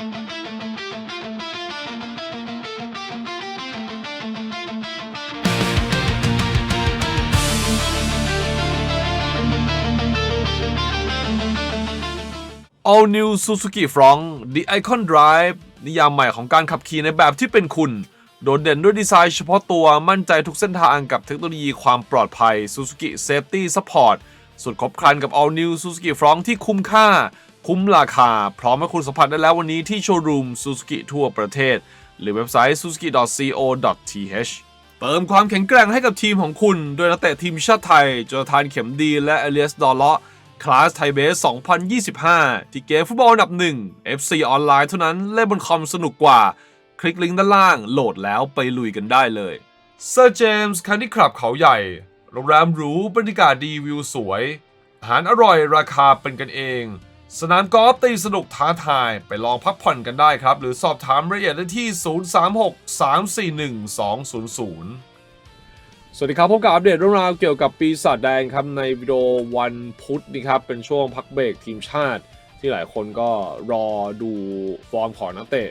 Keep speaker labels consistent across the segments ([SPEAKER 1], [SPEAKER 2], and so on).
[SPEAKER 1] All New Suzuki Front The Icon Drive นิยามใหม่ของการขับขี่ในแบบที่เป็นคุณ โดดเด่นด้วยดีไซน์เฉพาะตัวมั่นใจทุกเส้นทางกับเทคโนโลยีความปลอดภัย Suzuki Safety Support สุดครบครันกับ All New Suzuki Front ที่คุ้มค่า คุ้มราคา พร้อมให้คุณสัมผัสได้แล้ววันนี้ที่โชว์รูม Suzuki ทั่วประเทศ หรือเว็บไซต์ suzuki.co.th เติมความแข็งแกร่งให้กับทีมของคุณ โดยนักเตะทีมชาติไทยโจทานเข็มดีและเอเลียสดอลเลาะคลาสไทเบส 2025 ที่เกมฟุตบอลอันดับหนึ่ง FC ออนไลน์เท่านั้นเล่นบนคอมสนุกกว่า คลิกลิงก์ด้านล่างโหลดแล้วไปลุยกันได้เลยเซอร์เจมส์คันดี้คลับเขาใหญ่ โรงแรมหรูบรรยากาศดีวิวสวย อาหารอร่อยราคาเป็นกันเอง สนามกอล์ฟตีสนุกท้าทายไปลองพักผ่อนกันได้ครับ หรือสอบถามรายละเอียดได้ที่ 036 341 200 สวัสดีครับพบกับอัปเดตเรื่องราวเกี่ยวกับปีศาจแดงครับ ในวิดีโอวันพุธนี่ครับเป็นช่วงพักเบรกทีมชาติ ที่หลายคนก็รอดูฟอร์มของนักเตะ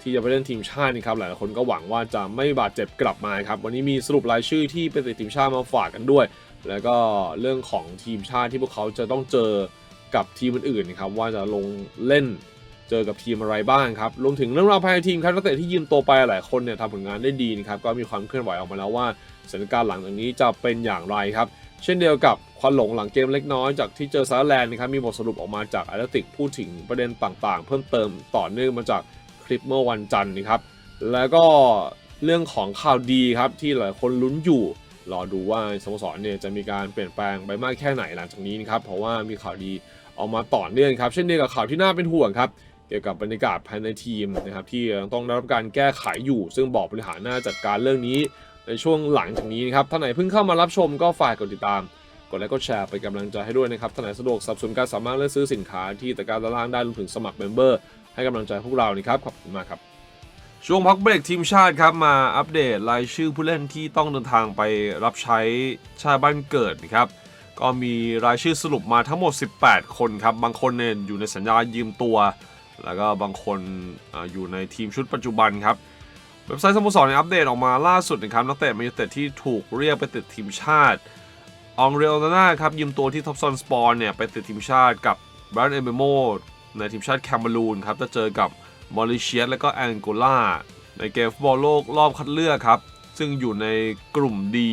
[SPEAKER 1] ที่จะไปเล่นทีมชาตินี่ครับหลายคนก็หวังว่าจะไม่บาดเจ็บกลับมาครับวันนี้มีสรุปรายชื่อที่เป็นติดทีมชาติมาฝากกันด้วย แล้วก็เรื่องของทีมชาติที่พวกเขาจะต้องเจอ กับทีมอื่นๆนะครับว่าจะลงเล่นเจอกับทีมอะไรบ้างครับรวมถึงเรื่องราวภายในทีมครับนักเตะที่ยืมตัวไปหลายคนเนี่ยทำผลงานได้ดีนะครับก็มีความเคลื่อนไหวออกมาแล้วว่าสถานการณ์หลังจากนี้จะเป็นอย่างไรครับเช่นเดียวกับควันหลงหลังเกมเล็กน้อยจากที่เจอซาร์แลนด์นะครับมีบทสรุปออกมาจากแอตเลติกพูดถึงประเด็นต่างๆ เพิ่มเติมต่อเนื่องมาจากคลิปเมื่อวันจันทร์นะครับแล้วก็เรื่องของข่าวดีครับที่หลายคนลุ้นอยู่รอดูว่าสโมสรเนี่ยจะมีการเปลี่ยนแปลงไปมากแค่ไหนหลังจากนี้นะครับเพราะว่ามีข่าวดี ออกมาต่อเนื่องครับเช่นเดียวกับข่าวที่น่าเป็นห่วงครับเกี่ยวกับบรรยากาศภายในทีมนะครับที่ต้องได้รับการแก้ไขอยู่ ซึ่งบอกบริหารหน่าจัดการเรื่องนี้ในช่วงหลังจากนี้นะครับท่านไหนเพิ่งเข้ามารับชมก็ฝากกดติดตาม กดไลค์กดแชร์เป็นกำลังใจให้ด้วยนะครับท่านไหนสะดวกสับสนการสามารถเลือกซื้อสินค้าที่ตะการด้านล่างได้รวมถึงสมัครเมมเบอร์ให้กำลังใจพวกเรานี่ครับขอบคุณมากครับช่วงพักเบรกทีมชาติครับมาอัปเดตรายชื่อผู้เล่นที่ต้องเดินทางไปรับใช้ชาติบ้านเกิดนะครับ ก็มีรายชื่อสรุปมาทั้งหมด 18 คนครับ บางคนเนี่ยอยู่ในสัญญายืมตัว แล้วก็บางคนออยู่ในทีมชุดปัจจุบันครับ เว็บไซต์สโมสรเนี่ยอัปเดตออกมาล่าสุดนะครับ นักเตะมนยูเต็ดที่ถูกเรียกไปติดทีมชาติองเรลนาน่าครับยืมตัวที่ท็อปซอนสปอร์เนี่ยไปติดทีมชาติกับบรันเอเบโมในทีมชาติแคนารูนครับจะเจอกับมอริเชียสและก็แองโกลาในเกมฟุตบอลโลกรอบคัดเลือกครับ ซึ่งอยู่ในกลุ่มดี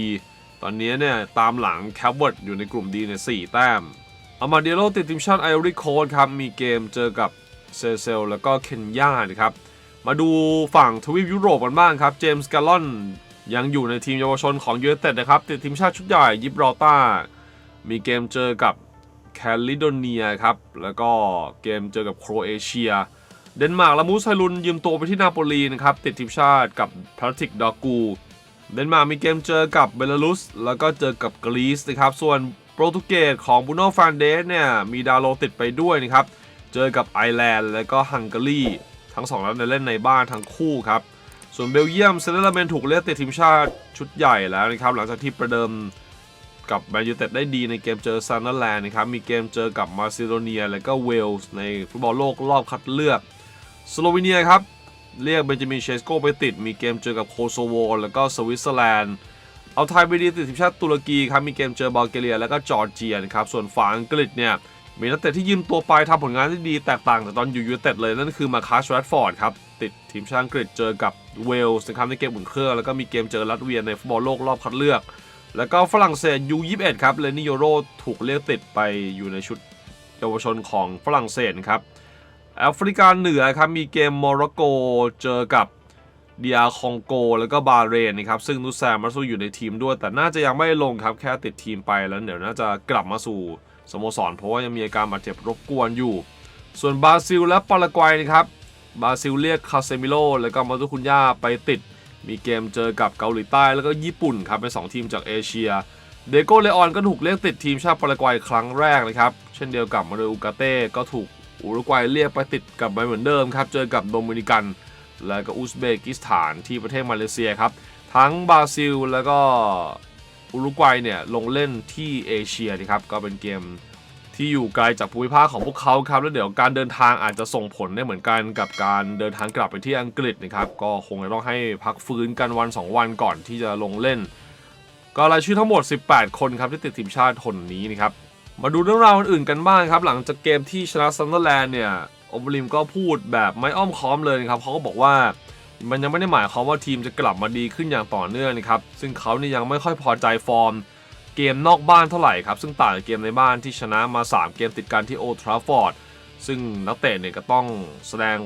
[SPEAKER 1] ตอนนี้เนี่ยตามหลังแคปเวิร์ดอยู่ในกลุ่มดีเนี่ยสี่แต้มอามาเดโลติดทีมชาติไอริโคสครับ มีเกมเจอกับเซเซลแล้วก็เคนยานะครับ มาดูฝั่งทวีปยุโรปกันบ้างครับ เจมส์กาลอนยังอยู่ในทีมเยาวชนของยูเนเต็ดนะครับ ติดทีมชาติชุดใหญ่ยิบรอต้า มีเกมเจอกับแคลิโดเนียครับ แล้วก็เกมเจอกับโครเอเชีย เดนมาร์กและมูสไซลุนยืมตัวไปที่นาโปลีนะครับ ติดทีมชาติกับพลาติกดอกู เดนมาร์กมีเกมเจอกับเบลารุส แล้วก็เจอกับกรีซนะครับ ส่วนโปรตุเกสของบูโน่ฟานเดสเนี่ยมีดาวโลติดไปด้วยนะครับ เจอกับไอร์แลนด์และก็ฮังการีทั้งสองนัดเนี่ยเล่นในบ้านทั้งคู่ครับ ส่วนเบลเยียมเซเลอร์เมนถูกเรียกติดทีมชาติชุดใหญ่แล้วนะครับ หลังจากที่ประเดิมกับแมนยูเต็ดได้ดีในเกมเจอซันเดอร์แลนด์นะครับ มีเกมเจอกับมาซิโดเนีย และก็เวลส์ในฟุตบอลโลกรอบคัดเลือกสโลวีเนียครับ เรียกเบนจามินเชสโกไปติด มีเกมเจอกับโคโซโว แล้วก็สวิตเซอร์แลนด์ เอาไทยไปดีติดทีมชาติตุรกีครับ มีเกมเจอบัลแกเรีย แล้วก็จอร์เจียนะครับ ส่วนฝั่งอังกฤษเนี่ย มีนักเตะที่ยืมตัวไปทำผลงานที่ดีแตกต่างจากตอนอยู่ยูเต็ดเลย นั่นคือมาคาชแรดฟอร์ดครับ ติดทีมชาติอังกฤษเจอกับเวลส์นะครับในเกมอุ่นเครื่อง แล้วก็มีเกมเจอรัสเวียในฟุตบอลโลกรอบคัดเลือก แล้วก็ฝรั่งเศสยู21ครับ เลนิโยโรถูกเรียกติดไปอยู่ในชุดเยาวชนของฝรั่งเศสครับ แอฟริกาเหนือครับมีเกมโมร็อกโกเจอกับเดียคองโก แล้วก็บาเรนนะครับ ซึ่งนุสแซมมาสู้อยู่ในทีมด้วย แต่น่าจะยังไม่ลงครับ แค่ติดทีมไปแล้วเดี๋ยวน่าจะกลับมาสู่สโมสร เพราะว่ายังมีอาการบาดเจ็บรบกวนอยู่ ส่วนบราซิลและปารากวัยนะครับบราซิลเรียกคาเซมิโลแล้วก็มาตุคุนย่าไปติด มีเกมเจอกับเกาหลีใต้แล้วก็ญี่ปุ่นครับเป็นสองทีมจากเอเชีย เดโกเลออนก็ถูกเรียกติดทีมชาติปารากวัยครั้งแรกนะครับ เช่นเดียวกับมาเรอุกาเต้ก็ถูก อุรุกวัยเรียกไปติดกับไปเหมือนเดิมครับ เจอกับโดมินิกัน แล้วก็อุซเบกิสถานที่ประเทศมาเลเซียครับ ทั้งบราซิลแล้วก็อุรุกวัยเนี่ยลงเล่นที่เอเชียนะครับ ก็เป็นเกมที่อยู่ไกลจากภูมิภาคของพวกเขาครับ แล้วเดี๋ยวการเดินทางอาจจะส่งผลได้เหมือนกันกับการเดินทางกลับไปที่อังกฤษนะครับ ก็คงจะต้องให้พักฟื้นกันวัน 2 วันก่อนที่จะลงเล่น ก็รายชื่อทั้งหมด 18 คนครับที่ติดทีมชาติคนนี้นะครับ มาดูเรื่องราวอื่นกันบ้างครับ หลังจากเกมที่ชนะซันเดอร์แลนด์เนี่ยโอมริมก็พูดแบบไม่อ้อมค้อมเลยครับเขาก็บอกว่ามันยังไม่ได้หมายความว่าทีมจะกลับมาดีขึ้นอย่างต่อเนื่องนะครับ ซึ่งเขานี่ยังไม่ค่อยพอใจฟอร์ม เกมนอกบ้านเท่าไหร่ครับ ซึ่งต่างจากเกมในบ้านที่ชนะมา 3 เกมติดกันที่โอทราฟอร์ดซึ่งนักเตะเนี่ยก็ต้องแสดง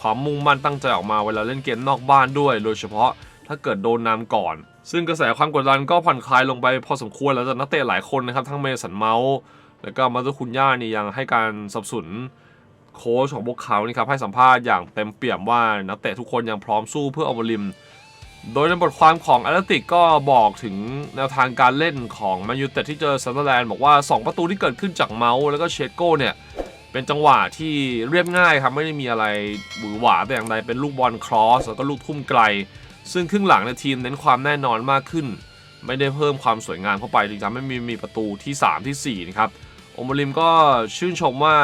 [SPEAKER 1] ความมุ่งมั่นตั้งใจออกมาเวลาเล่นเกมนอกบ้านด้วย โดยเฉพาะถ้าเกิดโดนนำก่อน ซึ่งกระแสความกดดันก็ผ่อนคลายลงไปพอสมควรแล้วจากนักเตะหลายคนนะครับ ทั้งเมสันเมาส์แล้วก็มาตุคุณย่านี่ยังให้การสนับสนุนโค้ชของพวกเขานี่ครับให้สัมภาษณ์อย่างเต็มเปี่ยมว่านักเตะทุกคนยังพร้อมสู้เพื่อเอาบอลลิม โดยในบทความของแอตเลติกก็บอกถึงแนวทางการเล่นของแมนยูเต็ดที่เจอซันเดอร์แลนด์บอกว่า 2 ประตูที่เกิดขึ้นจากเมาส์แล้วก็เชโก้เนี่ยเป็นจังหวะที่เรียบง่ายครับไม่ได้มีอะไรหวือหวาแต่อย่างใดเป็นลูกบอลครอสแล้วก็ลูกทุ่มไกล ซึ่งครึ่งหลังในทีมเน้นความแน่นอนมากขึ้น ไม่ได้เพิ่มความสวยงามเข้าไปจึงทำให้มีมีประตูที่ 3 ที่ 4 นะครับโอมริมก็ชื่นชมว่า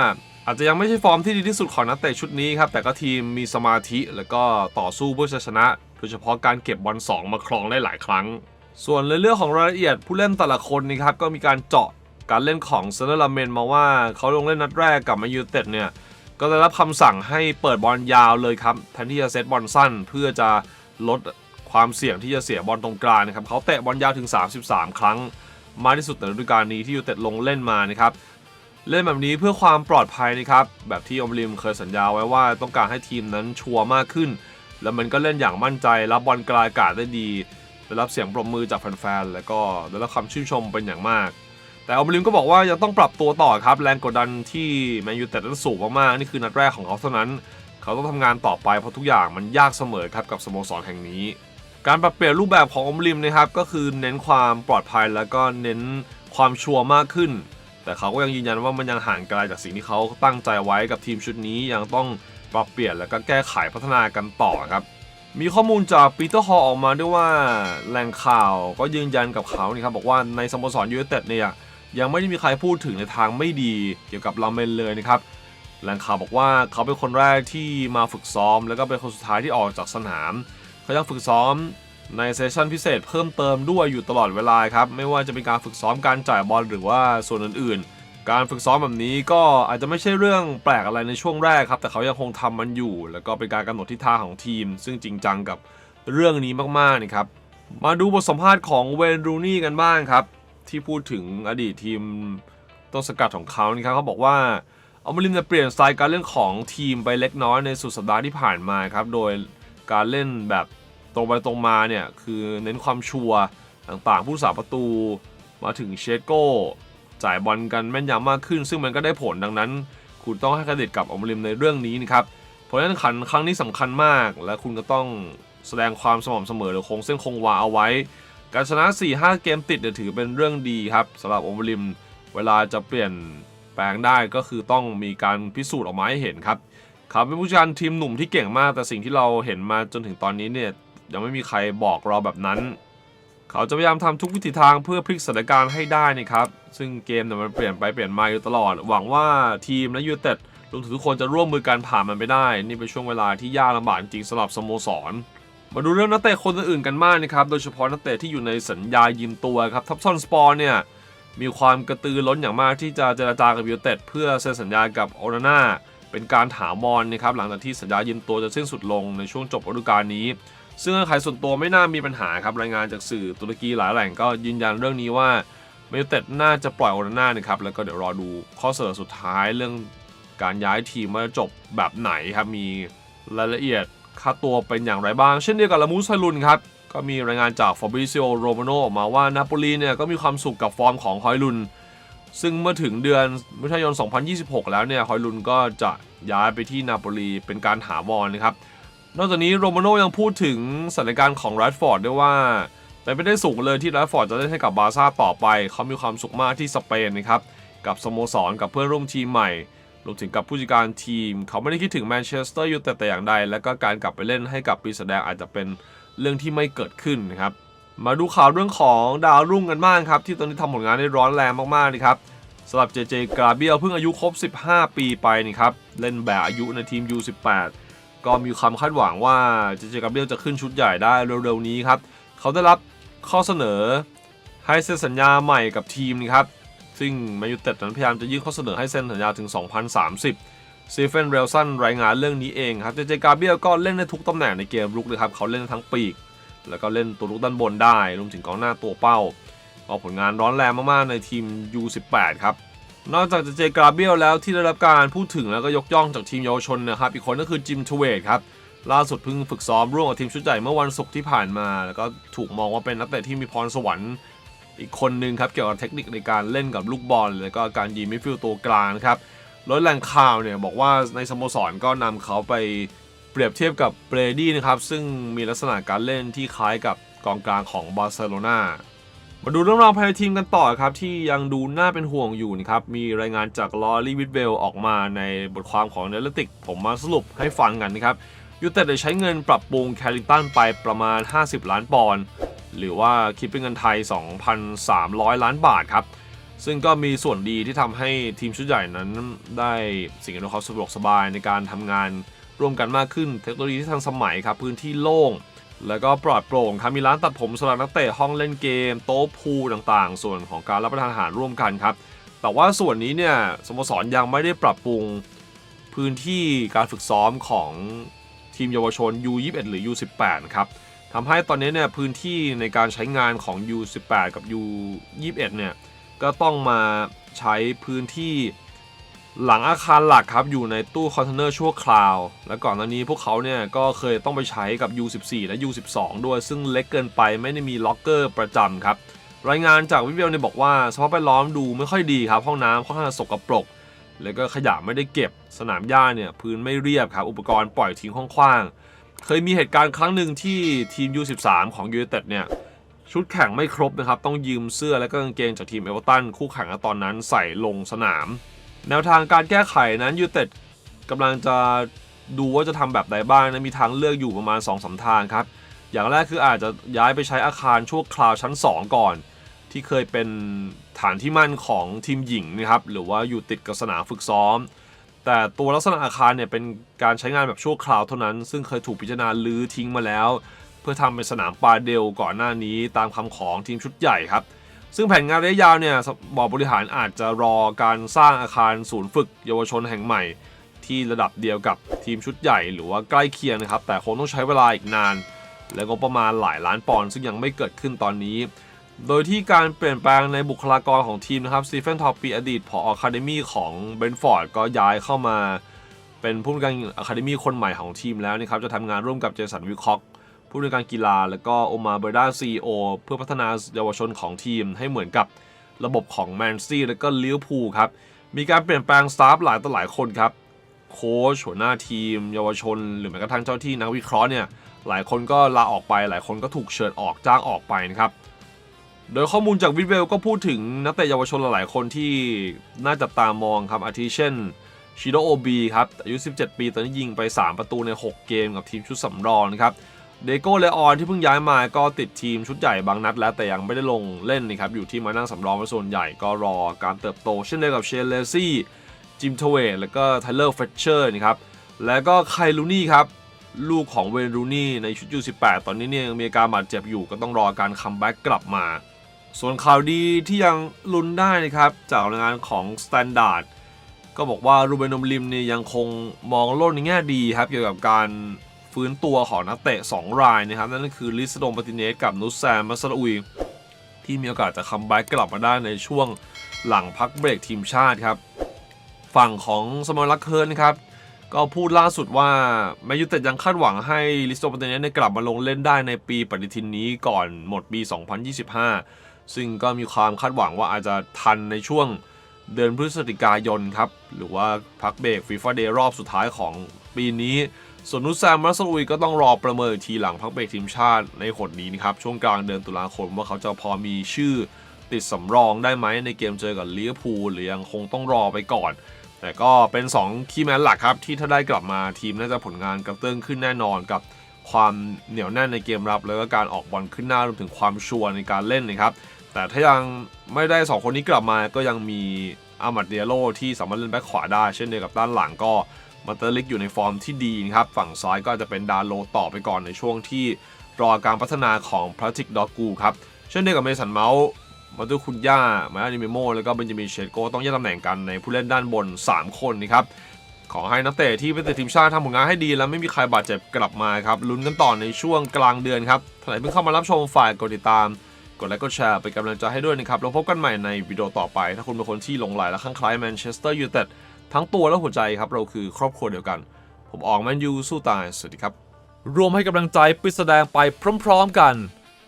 [SPEAKER 1] อาจจะยังไม่ใช่ฟอร์มที่ดีที่สุดของนักเตะชุดนี้ครับ แต่ก็ทีมมีสมาธิแล้วก็ต่อสู้เพื่อจะชนะ โดยเฉพาะการเก็บบอล2มาครองได้หลายครั้ง ส่วนในเรื่องของรายละเอียดผู้เล่นแต่ละคนนี่ครับก็มีการเจาะการเล่นของเซนเนอร์ลาเมนมาว่าเขาลงเล่นนัดแรกกับมายูเต็ดเนี่ยก็ได้รับคำสั่งให้เปิดบอลยาวเลยครับแทนที่จะเซตบอลสั้นเพื่อจะ ลดความเสี่ยงที่จะเสียบอลตรงกลางนะครับเขาเตะบอลยาวถึง 33 ครั้ง มากที่สุดในฤดูกาลนี้ที่ยูเต็ดลงเล่นมานะครับเล่นแบบนี้เพื่อความปลอดภัยนะครับแบบที่อมริมเคยสัญญาไว้ว่าต้องการให้ทีมนั้นชัวร์มากขึ้น แล้วมันก็เล่นอย่างมั่นใจรับบอลกลายอากาศได้ดีได้รับเสียงปรบมือจากแฟนๆแล้วก็ได้รับคำชื่นชมเป็นอย่างมาก แต่อมริมก็บอกว่ายังต้องปรับตัวต่อครับแรงกดดันที่แมนยูเต็ดนั้นสูงมากๆนี่คือนัดแรกของเขาเท่านั้น เขาต้องทำงานต่อไปเพราะทุกอย่างมันยากเสมอครับกับสโมสรแห่งนี้ การปรับเปลี่ยนรูปแบบของอมริมนะครับก็คือเน้นความปลอดภัยแล้วก็เน้นความชัวร์มากขึ้น แต่เขาก็ยังยืนยันว่ามันยังห่างไกลจากสิ่งที่เขาตั้งใจไว้กับทีมชุดนี้ยังต้องปรับเปลี่ยนแล้วก็แก้ไขพัฒนากันต่อครับมีข้อมูลจากปีเตอร์ฮอออกมาด้วยว่าแหล่งข่าวก็ยืนยันกับเขานี่ครับบอกว่าในสโมสรยูไนเต็ดเนี่ยยังไม่ได้มีใครพูดถึงในทางไม่ดีเกี่ยวกับลาเมนเลยนะครับ แหล่งข่าวบอกว่าเขาเป็นคนแรกที่มาฝึกซ้อม แล้วก็เป็นคนสุดท้ายที่ออกจากสนาม เขายังฝึกซ้อมในเซสชันพิเศษเพิ่มเติมด้วยอยู่ตลอดเวลาครับ ไม่ว่าจะเป็นการฝึกซ้อมการจ่ายบอลหรือว่าส่วนอื่นๆ การฝึกซ้อมแบบนี้ก็อาจจะไม่ใช่เรื่องแปลกอะไรในช่วงแรกครับ แต่เขายังคงทำมันอยู่ แล้วก็เป็นการกำหนดทิศทางของทีม ซึ่งจริงจังกับเรื่องนี้มากๆนะครับ มาดูบทสัมภาษณ์ของเวนรูนี่กันบ้างครับ ที่พูดถึงอดีตทีมต้นสกัดของเขานี่ครับเขาบอกว่า เอามาริมจะเปลี่ยนสไตล์การเล่นของทีมไปเล็กน้อยในสุดสัปดาห์ที่ผ่านมาครับ โดยการเล่นแบบตรงไปตรงมาเนี่ย คือเน้นความชัวร์ต่างๆ ผู้สาประตูมาถึงเชโก้ จ่ายบอลกันแม่นยำมากขึ้น ซึ่งมันก็ได้ผลดังนั้น คุณต้องให้เครดิตกับอมริมในเรื่องนี้นะครับ เพราะฉะนั้นขันครั้งนี้สำคัญมาก และคุณก็ต้องแสดงความสม่ำเสมอหรือคงเส้นคงวาเอาไว้ การชนะ 4-5 เกมติดเนี่ยถือเป็นเรื่องดีครับสำหรับอมริม เวลาจะเปลี่ยน แปลงได้ก็คือต้องมีการพิสูจน์ออกมาให้เห็นครับเขาเป็นผู้จัดการทีมหนุ่มที่เก่งมาก แต่สิ่งที่เราเห็นมาจนถึงตอนนี้เนี่ยยังไม่มีใครบอกเราแบบนั้น เขาจะพยายามทำทุกวิถีทางเพื่อพลิกสถานการณ์ให้ได้นะครับ ซึ่งเกมเนี่ยมันเปลี่ยนไปเปลี่ยนมาอยู่ตลอด หวังว่าทีมและยูเต็ดรวมถึงทุกคนจะร่วมมือกันผ่านมันไปได้ นี่เป็นช่วงเวลาที่ยากลำบากจริงสำหรับสโมสรมาดูเรื่องนักเตะคนอื่นกันมากนะครับ โดยเฉพาะนักเตะที่อยู่ในสัญญายืมตัวครับ ทับซอนสปอร์เนี่ย มีความกระตือร้นอย่างมากที่จะเจรจากับยูเต็ดเพื่อเซ็นสัญญากับโอนาน่าเป็นการถาวรนะครับหลังจากที่สัญญายืมตัวจะสิ้นสุดลงในช่วงจบฤดูกาลนี้ ซึ่งเงื่อนไขส่วนตัวไม่น่ามีปัญหาครับรายงานจากสื่อตุรกีหลายแหล่งก็ยืนยันเรื่องนี้ว่าแมนยูไนเต็ดน่าจะปล่อยโอนาน่านะครับแล้วก็เดี๋ยวรอดูข้อเสนอสุดท้ายเรื่องการย้ายทีมว่าจะจบแบบไหนครับมีรายละเอียดค่าตัวเป็นอย่างไรบ้าง เช่นเดียวกับลามูสไฮลุนครับ ก็มีรายงานจากฟอบริซิโอโรมาโนออกมาว่านาโปลีเนี่ยก็มีความสุขกับฟอร์มของฮอยลุน ซึ่งเมื่อถึงเดือนมิถุนายน 2026 แล้วเนี่ยฮอยลุนก็จะย้ายไปที่นาโปลีเป็นการถาวรนะครับ นอกจากนี้โรมาโนยังพูดถึงสถานการณ์ของแรดฟอร์ดด้วยว่าเป็นไปได้สูงเลยที่แรดฟอร์ดจะได้ให้กับบาร์ซ่าต่อไป เขามีความสุขมากที่สเปนนะครับกับสโมสรกับเพื่อนร่วมทีมใหม่รวมถึงกับผู้จัดการทีม เขาไม่ได้คิดถึงแมนเชสเตอร์ยูไนเต็ดแต่อย่างใด และก็การกลับไปเล่นให้กับปีศาจแดงอาจจะเป็น เรื่องที่ไม่เกิดขึ้นนะครับ มาดูข่าวเรื่องของดาวรุ่งกันบ้างครับ ที่ตอนนี้ทำผลงานได้ร้อนแรงมากๆเลยครับสำหรับเจเจกราเบียลเพิ่งอายุครบ 15 ปีไปนี่ครับ เล่นแบบอายุในทีม U18 ก็มีความคาดหวังว่าเจเจกราเบียลจะขึ้นชุดใหญ่ได้เร็วๆนี้ครับ เขาได้รับข้อเสนอให้เซ็นสัญญาใหม่กับทีมนี่ครับ ซึ่งแมนยูเต็ดนั้นพยายามจะยื่นข้อเสนอให้เซ็นสัญญาถึง 2030 ซีเฟนเรลสันรายงานเรื่องนี้เองครับเจเจกาเบียลก็เล่นได้ทุกตำแหน่งในเกมรุกเลยครับเขาเล่นทั้งปีก แล้วก็เล่นตัวลุกด้านบนได้ รวมถึงกองหน้าตัวเป้าก็ผลงานร้อนแรงมากๆในทีม U18 ครับนอกจากเจเจกาเบียลแล้วที่ได้รับการพูดถึงแล้วก็ยกย่องจากทีมเยาวชนนะครับอีกคนก็คือจิมทเวตครับล่าสุดเพิ่งฝึกซ้อมร่วมกับทีมชุดใหญ่เมื่อวันศุกร์ที่ผ่านมา แล้วก็ถูกมองว่าเป็นนักเตะที่มีพรสวรรค์อีกคนนึงครับเกี่ยวกับเทคนิคในการเล่นกับลูกบอล แล้วก็การยิงมิดฟิลด์ตัวกลางครับ รถแหล่งข่าวเนี่ยบอกว่าในสโมสรก็นำเขาไปเปรียบเทียบกับเบรดี้นะครับ ซึ่งมีลักษณะการเล่นที่คล้ายกับกองกลางของบาร์เซโลนามาดูเรื่องราวภายในทีมกันต่อครับ ที่ยังดูน่าเป็นห่วงอยู่นะครับ มีรายงานจากลอรีวิดเวลออกมาในบทความของเนลติกผมมาสรุปให้ฟังกันนะครับยูเต็ดได้ใช้เงินปรับปรุงแคริงตันไปประมาณ 50 ล้านปอนด์หรือว่าคิดเป็นเงินไทย 2,300 ล้านบาทครับ ซึ่งก็มีส่วนดีที่ทำให้ทีมชุดใหญ่นั้นได้สิ่งอำนวยความสะดวกสบายในการทำงานร่วมกันมากขึ้น เทคโนโลยีที่ทันสมัยครับพื้นที่โล่ง แล้วก็ปลอดโปร่งครับมีร้านตัดผมสำหรับนักเตะห้องเล่นเกม โต๊ะพูลต่างๆ ส่วนของการรับประทานอาหารร่วมกันครับแต่ว่าส่วนนี้เนี่ยสโมสรยังไม่ได้ปรับปรุงพื้นที่การฝึกซ้อมของทีมเยาวชน U21 หรือ U18 ครับทำให้ตอนนี้เนี่ยพื้นที่ในการใช้งานของ U18 กับ U21 เนี่ย ก็ต้องมาใช้พื้นที่หลังอาคารหลักครับ อยู่ในตู้คอนเทนเนอร์ชั่วคราว และก่อนหน้านี้พวกเขาเนี่ยก็เคยต้องไปใช้กับ U14 และ U12 ด้วยซึ่งเล็กเกินไปไม่ได้มีล็อกเกอร์ประจำครับ รายงานจากวิเวลเนี่ยบอกว่าสภาพแวดล้อมดูไม่ค่อยดีครับ ห้องน้ำค่อนข้างสกปรก แล้วก็ขยะไม่ได้เก็บสนามหญ้าเนี่ยพื้นไม่เรียบครับ อุปกรณ์ปล่อยทิ้งห้องขว้าง เคยมีเหตุการณ์ครั้งหนึ่งที่ทีม U13 ของยู i นเต็ดเนี่ย ชุดแข่งไม่ครบนะครับ ต้องยืมเสื้อและก็กางเกงจากทีมเอเวอร์ตันคู่แข่งตอนนั้นใส่ลงสนาม แนวทางการแก้ไขนั้นยูเต็ดกำลังจะดูว่าจะทำแบบใดบ้างนะมีทางเลือกอยู่ประมาณ2อสทางครับ อย่างแรกคืออาจจะย้ายไปใช้อาคารชั่วคราวชั้น 2 ก่อน ที่เคยเป็นฐานที่มั่นของทีมหญิงนะครับหรือว่าอยู่ติดกับสนามฝึกซ้อม แต่ตัวลักษณะอาคารเนี่ยเป็นการใช้งานแบบชั่วคราวเท่านั้น ซึ่งเคยถูกพิจารณาลื้อทิ้งมาแล้ว เพื่อทำเป็นสนามปาเดลก่อนหน้านี้ตามคำของทีมชุดใหญ่ครับ ซึ่งแผนงานระยะยาวเนี่ยบอร์ดบริหารอาจจะรอการสร้างอาคารศูนย์ฝึกเยาวชนแห่งใหม่ ที่ระดับเดียวกับทีมชุดใหญ่หรือว่าใกล้เคียงนะครับ แต่คงต้องใช้เวลาอีกนาน และงบประมาณหลายล้านปอนด์ซึ่งยังไม่เกิดขึ้นตอนนี้ โดยที่การเปลี่ยนแปลงในบุคลากรของทีมนะครับสตีเฟนทอปปีอดีตผออะคาเดมี่ของเบนฟอร์ดก็ย้ายเข้ามาเป็นผู้การอะคาเดมี่คนใหม่ของทีมแล้วนะครับจะทำงานร่วมกับเจสันวิคอก ผู้ในการกีฬา แล้วก็โอมาเบรดาซีโอเพื่อพัฒนาเยาวชนของทีมให้เหมือนกับระบบของแมนซีและก็ลิเวอร์พูลครับ มีการเปลี่ยนแปลงสตาฟหลายต่อหลายคนครับ โค้ชหัวหน้าทีม เยาวชน หรือแม้กระทั่งเจ้าที่นักวิเคราะห์เนี่ย หลายคนก็ลาออกไป หลายคนก็ถูกเชิญออกจ้างออกไปนะครับ โดยข้อมูลจากวิดเวลก็พูดถึงนักเตะเยาวชนหลายๆคนที่น่าจับตามองครับ อาทิเช่นชิโดโอบีครับ อายุ 17 ปี ตอนนี้ยิงไป 3 ประตูใน 6 เกมกับทีมชุดสำรองนะครับ เดโก้เลออนที่เพิ่งย้ายมาก็ติดทีมชุดใหญ่บางนัดแล้วแต่ยังไม่ได้ลงเล่นนะครับอยู่ที่มานั่งสำรองเป็นส่วนใหญ่ก็รอการเติบโต เช่นเดียวกับเชนเลซี่จิมทเวตแล้วก็ไทเลอร์เฟเชอร์นะครับแล้วก็ไคลูนี่ครับลูกของเวนรูนี่ในชุดยู18 ตอนนี้เนี่ยยังมีอาการบาดเจ็บอยู่ก็ต้องรอการคัมแบ็กกลับมา ส่วนข่าวดีที่ยังลุ้นได้นะครับจากรายงานของ Standard ก็บอกว่ารูเบนอมลิมเนี่ยยังคงมองโลกในแง่ดีครับเกี่ยวกับการ ฟื้นตัวของนักเตะ 2 รายนะครับนั่นก็คือลิสโดมปาติเนสกับนุสแซมมัสลาอุยที่มีโอกาสจะคัมแบ็กกลับมาได้ในช่วงหลังพักเบรกทีมชาติครับ ฝั่งของสมอลลักเคิร์นครับก็พูดล่าสุดว่าแมยูเต็ดยังคาดหวังให้ลิสโตปาเตเนสกลับมาลงเล่นได้ในปีปฏิทินนี้ก่อนหมดปี 2025 ซึ่งก็มีความคาดหวังว่าอาจจะทันในช่วงเดือนพฤศจิกายนครับ หรือว่าพักเบรกฟีฟ่าเดย์รอบสุดท้ายของปีนี้ ส่วนนุสแซมรัสลุยก็ต้องรอประเมินทีหลังพักเบรกทีมชาติในหดนี้นะครับ ช่วงกลางเดือนตุลาคมว่าเขาจะพอมีชื่อติดสำรองได้ไหมในเกมเจอกับลิเวอร์พูลหรือยังคงต้องรอไปก่อน แต่ก็เป็น 2 คีย์แมนหลักครับ ที่ถ้าได้กลับมาทีมน่าจะผลงานกระเตื้องขึ้นแน่นอนกับความเหนียวแน่นในเกมรับ แล้วก็การออกบอลขึ้นหน้ารวมถึงความชัวร์ในการเล่นนะครับแต่ถ้ายังไม่ได้ 2 คนนี้กลับมาก็ยังมีอามัดเดียโลที่สามารถเล่นแบ็คขวาได้ เช่นเดียวกับด้านหลังก็ มาเตอร์ลิกอยู่ในฟอร์มที่ดีนะครับ ฝั่งซ้ายก็จะเป็นดาโลต่อไปก่อนในช่วงที่รอการพัฒนาของพระติกดอกูครับ เช่นเดียวกับเมสันเมาส์มาตุคุณย่ามาอานิเมโม แล้วก็เบนจามินเชโกต้องแยกตำแหน่งกันในผู้เล่นด้านบน 3 คนนะครับ ขอให้นักเตะที่เป็นทีมชาติทำผลงานให้ดี และไม่มีใครบาดเจ็บกลับมาครับลุ้นกันต่อในช่วงกลางเดือนครับท่านไหนเพิ่งเข้ามารับชมฝ่ายกดติดตาม กดไลค์กดแชร์เป็นกำลังใจให้ด้วยนะครับแล้วพบกันใหม่ในวิดีโอต่อไป ถ้าคุณเป็นคนที่หลงใหลและข้างคล้ายแมนเชสเตอร์ยูไนเต็ด ทั้งตัวและหัวใจครับเราคือครอบครัวเดียวกัน ผมออกแมนยูสู้ตาย สวัสดีครับ รวมให้กำลังใจปิดแสดงไปพร้อมๆกัน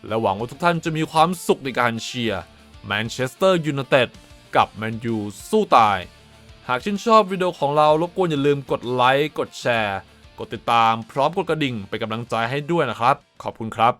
[SPEAKER 1] และหวังว่าทุกท่านจะมีความสุขในการเชียร์แมนเชสเตอร์ยูไนเต็ดกับแมนยูสู้ตาย หากชื่นชอบวิดีโอของเรารบกวนอย่าลืมกดไลค์กดแชร์ กดติดตามพร้อมกดกระดิ่งเป็นกำลังใจให้ด้วยนะครับ ขอบคุณครับ